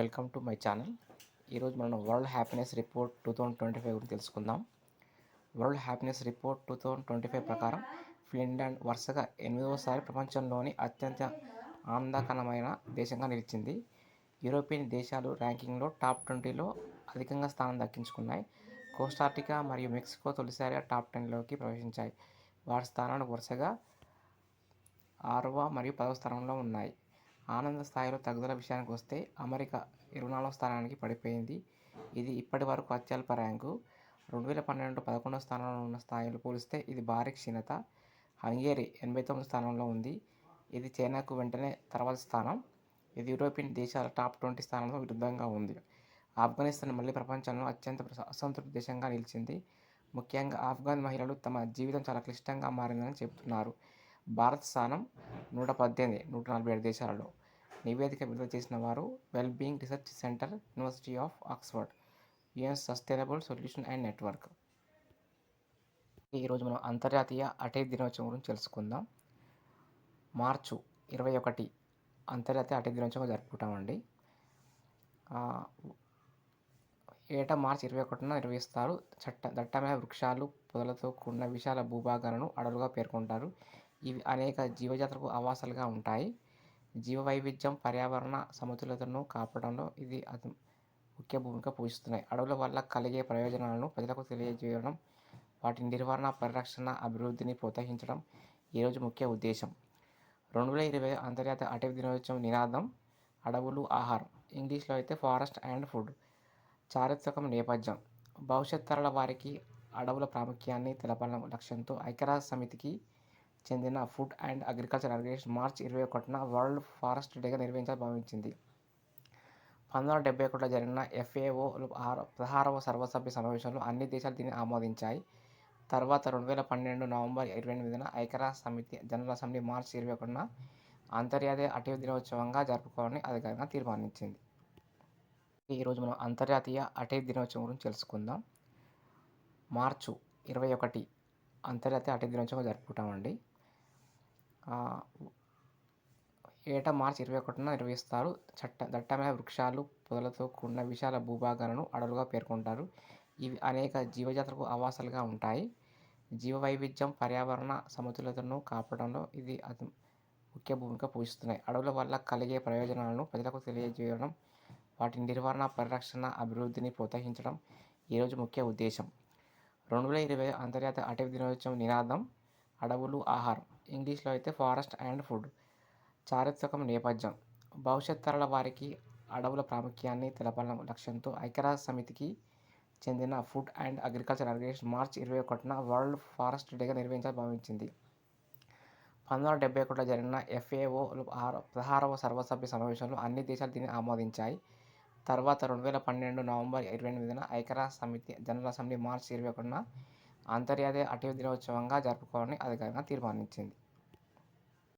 Welcome to my channel. ఈరోజు మనం world happiness report two thousand twenty five గురించి తెలుసుకుందాం. World happiness report two thousand twenty five ప్రకారం Finland వరుసగా ఎనిమిదవసారి ప్రపంచంలోని అత్యంత ఆనందకరమైన దేశంగా నిలిచింది. యూరోపియన్ దేశాలు ర్యాంకింగ్లో టాప్ ట్వంటీలో అధికంగా స్థానం దక్కించుకున్నాయి. కోస్టార్టికా మరియు మెక్సికో తొలిసారిగా టాప్ టెన్లోకి ప్రవేశించాయి. వారి స్థానాలు వరుసగా ఆరవ మరియు పదవ స్థానంలో ఉన్నాయి. ఆనంద స్థాయిలో తగ్గుదల విషయానికి వస్తే అమెరికా ఇరవై నాలుగో స్థానానికి పడిపోయింది. ఇది ఇప్పటి వరకు అత్యల్ప ర్యాంకు. రెండు వేల పన్నెండు పదకొండో స్థానంలో ఉన్న స్థాయిలో పోలిస్తే ఇది భారీ క్షీణత. హంగేరీ ఎనభై తొమ్మిది స్థానంలో ఉంది. ఇది చైనాకు వెంటనే తర్వాత స్థానం. ఇది యూరోపియన్ దేశాల టాప్ ట్వంటీ స్థానంలో విరుద్ధంగా ఉంది. ఆఫ్ఘనిస్తాన్ మళ్ళీ ప్రపంచంలో అత్యంత అసంతృప్తి అసంతృప్త దేశంగా నిలిచింది. ముఖ్యంగా ఆఫ్ఘన్ మహిళలు తమ జీవితం చాలా క్లిష్టంగా మారిందని చెబుతున్నారు. భారత్ స్థానం నూట పద్దెనిమిది నూట నలభై ఏడు దేశాలలో. నివేదిక విడుదల చేసిన వారు well being research centre university of Oxford UN sustainable solution and network ఈరోజు మనం అంతర్జాతీయ అటవీ దినోత్సవం గురించి తెలుసుకుందాం. మార్చు ఇరవై ఒకటి అంతర్జాతీయ అటవీ దినోత్సవం జరుపుకుంటామండి. ఏటా మార్చి ఇరవై ఒకటిన నిర్వహిస్తారు. చట్ట దట్టమైన వృక్షాలు పొదలతో కూడిన విశాల భూభాగాలను అడవులుగా పేర్కొంటారు. ఇవి అనేక జీవజాతులకు ఆవాసాలుగా ఉంటాయి. జీవ వైవిధ్యం పర్యావరణ సమతుల్యతను కాపాడంలో ఇది అతి ముఖ్య భూమిక పోషిస్తున్నాయి. అడవుల వల్ల కలిగే ప్రయోజనాలను ప్రజలకు తెలియజేయడం వాటి నిర్వహణ పరిరక్షణ అభివృద్ధిని ప్రోత్సహించడం ఈరోజు ముఖ్య ఉద్దేశం. రెండు వేల ఇరవై అంతర్జాతీయ అటవీ దినోత్సవం నినాదం అడవులు ఆహారం. ఇంగ్లీష్లో అయితే ఫారెస్ట్ అండ్ ఫుడ్. చారిత్రకం నేపథ్యం. భవిష్యత్ తరాల వారికి అడవుల ప్రాముఖ్యాన్ని తెలపడం లక్ష్యంతో ఐక్యరాజ్య సమితికి చెందిన ఫుడ్ అండ్ అగ్రికల్చర్ ఆర్గనైజేషన్ మార్చి ఇరవై ఒకటిన వరల్డ్ ఫారెస్ట్ డేగా నిర్వహించాలని భావించింది పంతొమ్మిది వందల డెబ్బై ఒకటిలో జరిగిన ఎఫ్ఏఓ పదహారవ సర్వసభ్య సమావేశంలో అన్ని దేశాలు దీన్ని ఆమోదించాయి. తర్వాత రెండు వేల పన్నెండు నవంబర్ ఇరవై ఎనిమిదిన ఐక్యరాజ్య సమితి జనరల్ అసెంబ్లీ మార్చి ఇరవై ఒకటిన అంతర్జాతీయ అటవీ దినోత్సవంగా జరుపుకోవాలని అధికారికంగా తీర్మానించింది. ఈరోజు మనం అంతర్జాతీయ అటవీ దినోత్సవం గురించి తెలుసుకుందాం. మార్చు ఇరవై ఒకటి అంతర్జాతీయ అటవీ దినోత్సవం జరుపుకుంటామండి. ఏటా మార్చి ఇరవై ఒకటిన నిర్వహిస్తారు. చట్ట దట్టమైన వృక్షాలు పొదలతో కూడిన విశాల భూభాగాలను అడవులుగా పేర్కొంటారు. ఇవి అనేక జీవజాతులకు ఆవాసాలుగా ఉంటాయి. జీవ వైవిధ్యం పర్యావరణ సమతుల్యతను కాపాడంలో ఇది అతి ముఖ్య భూమిక పోషిస్తున్నాయి. అడవుల వల్ల కలిగే ప్రయోజనాలను ప్రజలకు తెలియజేయడం వాటి నిర్వహణ పరిరక్షణ అభివృద్ధిని ప్రోత్సహించడం ఈరోజు ముఖ్య ఉద్దేశం. రెండు వేల ఇరవై అంతర్జాతీయ అటవీ దినోత్సవం నినాదం అడవులు ఆహారం. ఇంగ్లీష్లో అయితే ఫారెస్ట్ అండ్ ఫుడ్. చారిత్రకం నేపథ్యం. భవిష్యత్ తరాల వారికి అడవుల ప్రాముఖ్యాన్ని తెలపాలన్న లక్ష్యంతో ఐక్యరాజ్య సమితికి చెందిన ఫుడ్ అండ్ అగ్రికల్చర్ ఆర్గనైజేషన్ మార్చి ఇరవై ఒకటిన వరల్డ్ ఫారెస్ట్ డేగా నిర్వహించాలని భావించింది. పంతొమ్మిది వందల డెబ్బై ఒకటిలో జరిగిన ఎఫ్ఏఓ పదహారవ సర్వసభ్య సమావేశంలో అన్ని దేశాలు దీన్ని ఆమోదించాయి. తర్వాత రెండు వేల పన్నెండు నవంబర్ ఇరవై ఎనిమిదిన ఐక్యరాజ్య సమితి జనరల్ అసెంబ్లీ మార్చి ఇరవై ఒకటిన అంతర్జాతీయ అటవీ దినోత్సవంగా జరుపుకోవాలని అధికారికంగా తీర్మానించింది.